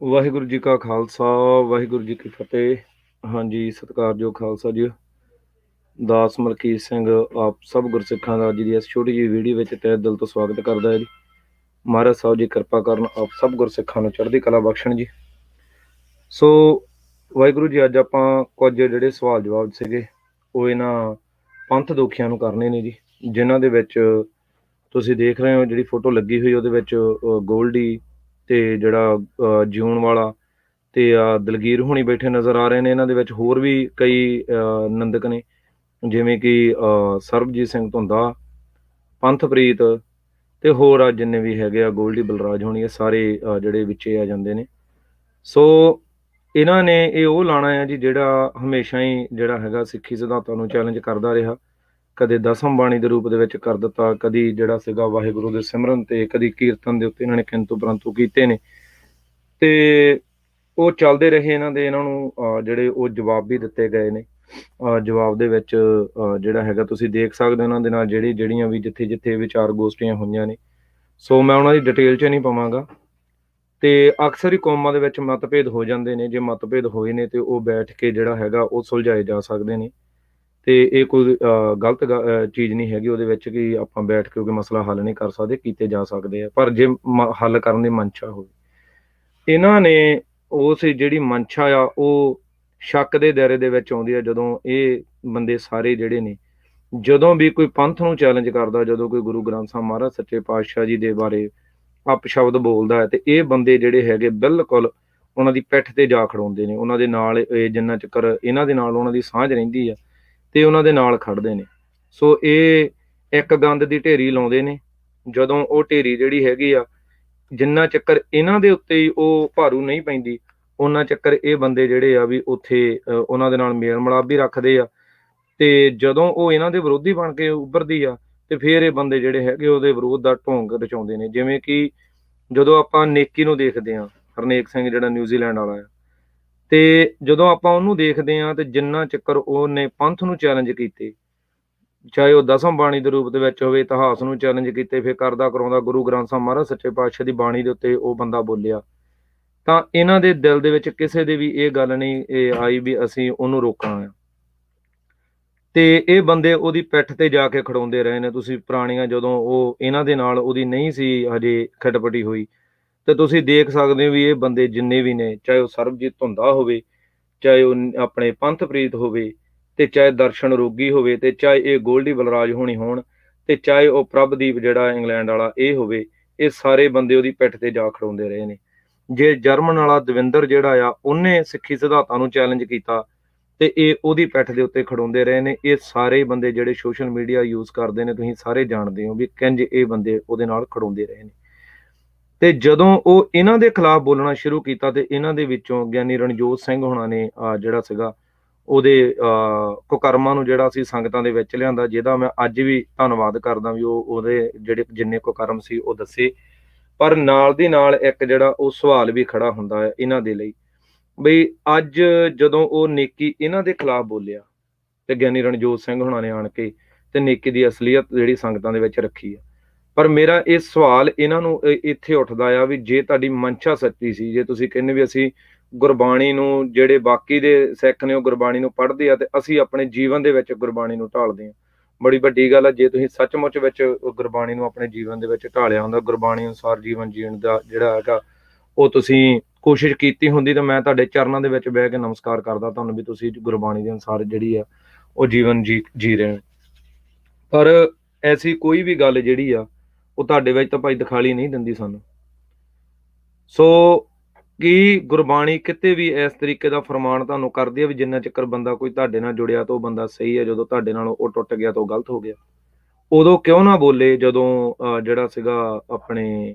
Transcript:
ਵਾਹਿਗੁਰੂ ਜੀ ਕਾ ਖਾਲਸਾ, ਵਾਹਿਗੁਰੂ ਜੀ ਕੀ ਫਤਿਹ। ਹਾਂਜੀ, ਸਤਿਕਾਰਯੋਗ ਖਾਲਸਾ ਜੀ। ਦਾਸ ਮਲਕੀਤ ਸਿੰਘ ਆਪ ਸਭ ਗੁਰਸਿੱਖਾਂ ਦਾ ਅੱਜ ਦੀ ਇਸ ਛੋਟੀ ਜਿਹੀ ਵੀਡੀਓ ਵਿੱਚ ਤਹਿ ਦਿਲ ਤੋਂ ਸਵਾਗਤ ਕਰਦਾ ਹੈ ਜੀ। ਮਹਾਰਾਜ ਸਾਹਿਬ ਜੀ ਕਿਰਪਾ ਕਰਨ ਆਪ ਸਭ ਗੁਰਸਿੱਖਾਂ ਨੂੰ ਚੜ੍ਹਦੀ ਕਲਾ ਬਖਸ਼ਣ ਜੀ। ਸੋ, ਵਾਹਿਗੁਰੂ ਜੀ, ਅੱਜ ਆਪਾਂ ਕੁਝ ਜਿਹੜੇ ਸਵਾਲ ਜਵਾਬ ਸੀਗੇ, ਉਹ ਇਹਨਾਂ ਪੰਥ ਦੋਖੀਆਂ ਨੂੰ ਕਰਨੇ ਨੇ ਜੀ। ਜਿਨ੍ਹਾਂ ਦੇ ਵਿੱਚ ਤੁਸੀਂ ਦੇਖ ਰਹੇ ਹੋ ਜਿਹੜੀ ਫੋਟੋ ਲੱਗੀ ਹੋਈ, ਉਹਦੇ ਵਿੱਚ ਗੋਲਡੀ ਤੇ ਜਿਹੜਾ ਅ, ਜਿਊਣ ਵਾਲਾ ਤੇ ਦਲਗੀਰ ਹੋਣੀ ਬੈਠੇ ਨਜ਼ਰ ਆ ਰਹੇ ਨੇ। ਇਹਨਾਂ ਦੇ ਵਿੱਚ ਹੋਰ ਵੀ ਕਈ ਨੰਦਕ ਨੇ। ਜਿਵੇਂ ਕਿ ਸਰਬਜੀਤ ਸਿੰਘ ਧੁੰਦਾ ਪੰਥਪ੍ਰੀਤ ਤੇ ਹੋਰ ਆ ਜਿੰਨੇ ਵੀ ਹੈਗੇ ਆ ਗੋਲਡੀ ਬਲਰਾਜ ਹੋਣੀ ਇਹ ਸਾਰੇ ਜਿਹੜੇ ਵਿੱਚੇ ਆ ਜਾਂਦੇ ਨੇ। ਸੋ ਇਹਨਾਂ ਨੇ ਇਹ ਉਹ ਲਾਣਾ ਹੈ ਜੀ ਜਿਹੜਾ ਹਮੇਸ਼ਾ ਹੀ ਜਿਹੜਾ ਹੈਗਾ ਸਿੱਖੀ ਸਿਧਾਂਤਾਂ ਨੂੰ ਚੈਲੰਜ ਕਰਦਾ ਰਿਹਾ। ਕਦੇ ਦਸਮ ਬਾਣੀ ਦੇ ਰੂਪ ਦੇ ਵਿੱਚ ਕਰ ਦਿੱਤਾ, ਕਦੀ ਜਿਹੜਾ ਸੀਗਾ ਵਾਹਿਗੁਰੂ ਦੇ ਸਿਮਰਨ ਤੇ, ਕਦੀ ਕੀਰਤਨ ਦੇ ਉੱਤੇ ਇਹਨਾਂ ਨੇ ਕਿੰਤੂ ਪਰੰਤੂ ਕੀਤੇ ਨੇ। ਤੇ ਉਹ ਚੱਲਦੇ ਰਹੇ ਇਹਨਾਂ ਦੇ, ਇਹਨਾਂ ਨੂੰ ਜਿਹੜੇ ਉਹ ਜਵਾਬ ਵੀ ਦਿੱਤੇ ਗਏ ਨੇ। ਜਵਾਬ ਦੇ ਵਿੱਚ ਜਿਹੜਾ ਹੈਗਾ ਤੁਸੀਂ ਦੇਖ ਸਕਦੇ ਹੋ ਇਹਨਾਂ ਦੇ ਨਾਲ ਜਿਹੜੀ, ਜਿਹੜੀਆਂ ਵੀ ਜਿੱਥੇ ਜਿੱਥੇ ਵਿਚਾਰ ਗੋਸ਼ਟੀਆਂ ਹੋਈਆਂ ਨੇ। ਸੋ ਮੈਂ ਉਹਨਾਂ ਦੀ ਡਿਟੇਲ 'ਚ ਨਹੀਂ ਪਾਵਾਂਗਾ। ਤੇ ਅਕਸਰ ਹੀ ਕੌਮਾਂ ਦੇ ਵਿੱਚ ਮਤਭੇਦ ਹੋ ਜਾਂਦੇ ਨੇ। ਜੇ ਮਤਭੇਦ ਹੋਏ ਨੇ ਤੇ ਉਹ ਬੈਠ ਕੇ ਜਿਹੜਾ ਹੈਗਾ ਉਹ ਸੁਲਝਾਏ ਜਾ ਸਕਦੇ ਨੇ। ਤੇ ਇਹ ਕੋਈ ਗਲਤ ਗ- ਚੀਜ਼ ਨਹੀਂ ਹੈਗੀ ਉਹਦੇ ਵਿੱਚ ਕਿ ਆਪਾਂ ਬੈਠ ਕੇ ਕੋਈ ਮਸਲਾ ਹੱਲ ਨਹੀਂ ਕਰ ਸਕਦੇ, ਕੀਤੇ ਜਾ ਸਕਦੇ ਆ, ਪਰ ਜੇ ਮ- ਹੱਲ ਕਰਨ ਦੀ ਮਨਸ਼ਾ ਹੋਵੇ। ਇਹਨਾਂ ਨੇ ਉਸ ਜਿਹੜੀ ਮਨਸ਼ਾ ਆ, ਉਹ ਸ਼ੱਕ ਦੇ ਦਾਇਰੇ ਦੇ ਵਿੱਚ ਆਉਂਦੀ ਆ, ਜਦੋਂ ਇਹ ਬੰਦੇ ਸਾਰੇ ਜਿਹੜੇ ਨੇ, ਜਦੋਂ ਵੀ ਕੋਈ ਪੰਥ ਨੂੰ ਚੈਲੰਜ ਕਰਦਾ, ਜਦੋਂ ਕੋਈ ਗੁਰੂ ਗ੍ਰੰਥ ਸਾਹਿਬ ਮਹਾਰਾਜ ਸੱਚੇ ਪਾਤਸ਼ਾਹ ਜੀ ਦੇ ਬਾਰੇ ਅਪਸ਼ਬਦ ਬੋਲਦਾ ਹੈ, ਤੇ ਇਹ ਬੰਦੇ ਜਿਹੜੇ ਹੈਗੇ ਬਿਲਕੁਲ ਉਹਨਾਂ ਦੀ ਪਿੱਠ ਤੇ ਜਾ ਖੜਾਉਂਦੇ ਨੇ, ਉਹਨਾਂ ਦੇ ਨਾਲ ਇਹ ਜਿੰਨਾ ਚੱਕਰ ਇਹਨਾਂ ਦੇ ਨਾਲ ਉਹਨਾਂ ਦੀ ਸਾਂਝ ਰਹਿੰਦੀ ਆ ਤੇ ਉਹਨਾਂ ਦੇ ਨਾਲ ਖੜਦੇ ਨੇ। ਸੋ ਇਹ ਇੱਕ ਗੰਦ ਦੀ ਢੇਰੀ ਲਾਉਂਦੇ ਨੇ। ਜਦੋਂ ਉਹ ਢੇਰੀ ਜਿਹੜੀ ਹੈਗੀ ਆ, ਜਿੰਨਾ ਚੱਕਰ ਇਹਨਾਂ ਦੇ ਉੱਤੇ ਹੀ ਉਹ ਭਾਰੂ ਨਹੀਂ ਪੈਂਦੀ, ਉਹਨਾਂ ਚੱਕਰ ਇਹ ਬੰਦੇ ਜਿਹੜੇ ਆ ਵੀ ਉੱਥੇ ਉਹਨਾਂ ਦੇ ਨਾਲ ਮੇਲ ਮਿਲਾਪ ਵੀ ਰੱਖਦੇ ਆ। ਤੇ ਜਦੋਂ ਉਹ ਇਹਨਾਂ ਦੇ ਵਿਰੋਧੀ ਬਣ ਕੇ ਉੱਭਰਦੀ ਆ, ਤੇ ਫਿਰ ਇਹ ਬੰਦੇ ਜਿਹੜੇ ਹੈਗੇ ਉਹਦੇ ਵਿਰੋਧ ਦਾ ਢੋਂਗ ਰਚਾਉਂਦੇ ਨੇ। ਜਿਵੇਂ ਕਿ ਜਦੋਂ ਆਪਾਂ ਨੇਕੀ ਨੂੰ ਦੇਖਦੇ ਆ ਹਰਨੇਕ ਸਿੰਘ ਜਿਹੜਾ ਨਿਊਜ਼ੀਲੈਂਡ ਵਾਲਾ ਆ ਤੇ ਜਦੋਂ ਆਪਾਂ ਉਹਨੂੰ ਦੇਖਦੇ ਆ ਤੇ ਜਿੰਨਾ ਚੱਕਰ ਉਹਨੇ ਪੰਥ ਨੂੰ ਚੈਲੰਜ ਕੀਤੇ, ਚਾਹੇ ਉਹ ਦਸਮ ਬਾਣੀ ਦੇ ਰੂਪ ਦੇ ਵਿੱਚ ਹੋਵੇ, ਇਤਿਹਾਸ ਨੂੰ ਚੈਲੰਜ ਕੀਤੇ, ਫਿਰ ਕਰਦਾ ਕਰਾਉਂਦਾ ਗੁਰੂ ਗ੍ਰੰਥ ਸਾਹਿਬ ਮਹਾਰਾਜ ਸੱਚੇ ਪਾਤਸ਼ਾਹ ਦੀ ਬਾਣੀ ਦੇ ਉੱਤੇ ਉਹ ਬੰਦਾ ਬੋਲਿਆ। ਤਾਂ ਇਹਨਾਂ ਦੇ ਦਿਲ ਦੇ ਵਿੱਚ ਕਿਸੇ ਦੇ ਵੀ ਇਹ ਗੱਲ ਨਹੀਂ, ਇਹ ਆਈ ਵੀ ਅਸੀਂ ਉਹਨੂੰ ਰੋਕਣਾ ਆ। ਤੇ ਇਹ ਬੰਦੇ ਉਹਦੀ ਪਿੱਠ ਤੇ ਜਾ ਕੇ ਖੜਾਉਂਦੇ ਰਹੇ ਨੇ। ਤੁਸੀਂ ਪੁਰਾਣੀਆਂ ਜਦੋਂ ਉਹ ਇਹਨਾਂ ਦੇ ਨਾਲ ਉਹਦੀ ਨਹੀਂ ਸੀ ਹਜੇ ਖਟਪਟੀ ਹੋਈ ਤੇ ਤੁਸੀਂ ਦੇਖ ਸਕਦੇ ਹੋ ਵੀ ਇਹ ਬੰਦੇ ਜਿੰਨੇ ਵੀ ਨੇ, ਚਾਹੇ ਉਹ ਸਰਬਜੀਤ ਧੁੰਦਾ ਹੋਵੇ, ਚਾਹੇ ਉਹ ਆਪਣੇ ਪੰਥਪ੍ਰੀਤ ਹੋਵੇ ਤੇ ਚਾਹੇ ਦਰਸ਼ਨ ਰੋਗੀ ਹੋਵੇ ਤੇ ਚਾਹੇ ਇਹ ਗੋਲਡੀ ਬਲਰਾਜ ਹੋਣੀ ਹੋਣ ਤੇ ਚਾਹੇ ਉਹ ਪ੍ਰਭਦੀਪ ਜਿਹੜਾ ਇੰਗਲੈਂਡ ਵਾਲਾ ਇਹ ਹੋਵੇ, ਇਹ ਸਾਰੇ ਬੰਦੇ ਉਹਦੀ ਪਿੱਠ ਤੇ ਜਾ ਖੜਾਉਂਦੇ ਰਹੇ ਨੇ। ਜੇ ਜਰਮਨ ਵਾਲਾ ਦਵਿੰਦਰ ਜਿਹੜਾ ਆ, ਉਹਨੇ ਸਿੱਖੀ ਸਿਧਾਂਤਾਂ ਨੂੰ ਚੈਲੰਜ ਕੀਤਾ ਤੇ ਇਹ ਉਹਦੀ ਪਿੱਠ ਦੇ ਉੱਤੇ ਖੜਾਉਂਦੇ ਰਹੇ ਨੇ। ਇਹ ਸਾਰੇ ਬੰਦੇ ਜਿਹੜੇ ਸੋਸ਼ਲ ਮੀਡੀਆ ਯੂਜ਼ ਕਰਦੇ ਨੇ, ਤੁਸੀਂ ਸਾਰੇ ਜਾਣਦੇ ਹੋ ਵੀ ਕਿੰਜ ਇਹ ਬੰਦੇ ਉਹਦੇ ਨਾਲ ਖੜਾਉਂਦੇ ਰਹੇ ਨੇ। ਤੇ ਜਦੋਂ ਉਹ ਇਹਨਾਂ ਦੇ ਖਿਲਾਫ ਬੋਲਣਾ ਸ਼ੁਰੂ ਕੀਤਾ ਤੇ ਇਹਨਾਂ ਦੇ ਵਿੱਚੋਂ ਗਿਆਨੀ ਰਣਜੋਤ ਸਿੰਘ ਹੋਣਾ ਨੇ ਜਿਹੜਾ ਸੀਗਾ ਉਹਦੇ ਅਹ, ਕੁਕਰਮਾਂ ਨੂੰ ਜਿਹੜਾ ਸੀ ਸੰਗਤਾਂ ਦੇ ਵਿੱਚ ਲਿਆਂਦਾ ਜਿਹਦਾ ਮੈਂ ਅੱਜ ਵੀ ਧੰਨਵਾਦ ਕਰਦਾ ਵੀ ਉਹ ਉਹਦੇ ਜਿਹੜੇ ਜਿੰਨੇ ਕੁਕਰਮ ਸੀ ਉਹ ਦੱਸੇ। ਪਰ ਨਾਲ ਦੀ ਨਾਲ ਇੱਕ ਜਿਹੜਾ ਉਹ ਸਵਾਲ ਵੀ ਖੜਾ ਹੁੰਦਾ ਹੈ ਇਹਨਾਂ ਦੇ ਲਈ ਬਈ ਅੱਜ ਜਦੋਂ ਉਹ ਨੇਕੀ ਇਹਨਾਂ ਦੇ ਖਿਲਾਫ ਬੋਲਿਆ ਤੇ ਗਿਆਨੀ ਰਣਜੋਤ ਸਿੰਘ ਹੁਣਾਂ ਨੇ ਆਣ ਕੇ ਤੇ ਨੇਕੀ ਦੀ ਅਸਲੀਅਤ ਜਿਹੜੀ ਸੰਗਤਾਂ ਦੇ ਵਿੱਚ ਰੱਖੀ ਆ ਪਰ ਮੇਰਾ ਇਹ ਸਵਾਲ ਇਹਨਾਂ ਨੂੰ ਇੱਥੇ ਉੱਠਦਾ ਆ ਵੀ ਜੇ ਤੁਹਾਡੀ ਮਨਸ਼ਾ ਸੱਚੀ ਸੀ, ਜੇ ਤੁਸੀਂ ਕਹਿੰਦੇ ਵੀ ਅਸੀਂ ਗੁਰਬਾਣੀ ਨੂੰ ਜਿਹੜੇ ਬਾਕੀ ਦੇ ਸਿੱਖ ਨੇ ਉਹ ਗੁਰਬਾਣੀ ਨੂੰ ਪੜ੍ਹਦੇ ਆ ਤੇ ਅਸੀਂ ਆਪਣੇ ਜੀਵਨ ਦੇ ਵਿੱਚ ਗੁਰਬਾਣੀ ਨੂੰ ਢਾਲਦੇ ਆ। ਬੜੀ ਵੱਡੀ ਗੱਲ ਆ, ਜੇ ਤੁਸੀਂ ਸੱਚਮੁੱਚ ਵਿੱਚ ਗੁਰਬਾਣੀ ਨੂੰ ਆਪਣੇ ਜੀਵਨ ਦੇ ਵਿੱਚ ਢਾਲਿਆ ਹੁੰਦਾ, ਗੁਰਬਾਣੀ ਅਨੁਸਾਰ ਜੀਵਨ ਜੀਣ ਦਾ ਜਿਹੜਾ ਹੈਗਾ, ਉਹ ਤੁਸੀਂ ਕੋਸ਼ਿਸ਼ ਕੀਤੀ ਹੁੰਦੀ ਤਾਂ ਮੈਂ ਤੁਹਾਡੇ ਚਰਨਾਂ ਦੇ ਵਿੱਚ ਬਹਿ ਕੇ ਨਮਸਕਾਰ ਕਰਦਾ, ਤੁਹਾਨੂੰ ਵੀ ਤੁਸੀਂ ਗੁਰਬਾਣੀ ਦੇ ਅਨੁਸਾਰ ਜਿਹੜੀ ਆ, ਉਹ ਜੀਵਨ ਜੀ ਜੀ ਰਹੇ ਹੋ। ਪਰ ਐਸੀ ਕੋਈ ਵੀ ਗੱਲ ਜਿਹੜੀ ਆ ਉਹ ਤੁਹਾਡੇ ਵਿੱਚ ਤਾਂ ਭਾਈ ਦਿਖਾਲੀ ਨਹੀਂ ਦਿੰਦੀ ਸਾਨੂੰ। ਸੋ ਕੀ ਗੁਰਬਾਣੀ ਕਿਤੇ ਵੀ ਇਸ ਤਰੀਕੇ ਦਾ ਫਰਮਾਨ ਤੁਹਾਨੂੰ ਕਰਦੀ ਹੈ ਵੀ ਜਿੰਨਾ ਚੱਕਰ ਬੰਦਾ ਕੋਈ ਤੁਹਾਡੇ ਨਾਲ ਜੁੜਿਆ ਤਾਂ ਉਹ ਬੰਦਾ ਸਹੀ ਹੈ ਜਦੋਂ ਤੁਹਾਡੇ ਨਾਲ ਉਹ ਟੁੱਟ ਗਿਆ ਤਾਂ ਉਹ ਗਲਤ ਹੋ ਗਿਆ। ਉਦੋਂ ਕਿਉਂ ਨਾ ਬੋਲੇ ਜਦੋਂ ਅਹ, ਜਿਹੜਾ ਸੀਗਾ ਆਪਣੇ